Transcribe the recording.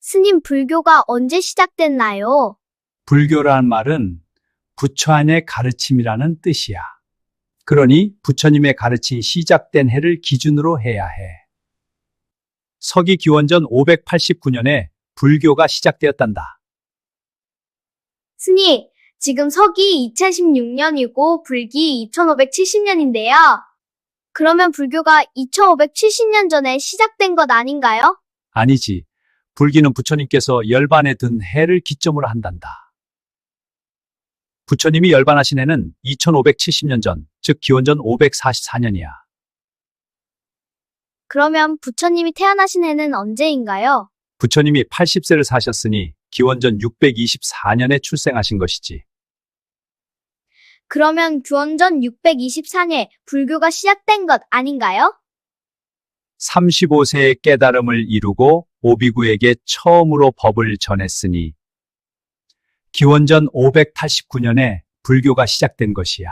스님 불교가 언제 시작됐나요? 불교란 말은 부처 안의 가르침이라는 뜻이야. 그러니 부처님의 가르침이 시작된 해를 기준으로 해야 해. 서기 기원전 589년에 불교가 시작되었단다. 스님, 지금 서기 2016년이고 불기 2570년인데요. 그러면 불교가 2570년 전에 시작된 것 아닌가요? 아니지. 불기는 부처님께서 열반에 든 해를 기점으로 한단다. 부처님이 열반하신 해는 2570년 전, 즉 기원전 544년이야. 그러면 부처님이 태어나신 해는 언제인가요? 부처님이 80세를 사셨으니 기원전 624년에 출생하신 것이지. 그러면 규원전 624년에 불교가 시작된 것 아닌가요? 35세의 깨달음을 이루고 오비구에게 처음으로 법을 전했으니 기원전 589년에 불교가 시작된 것이야.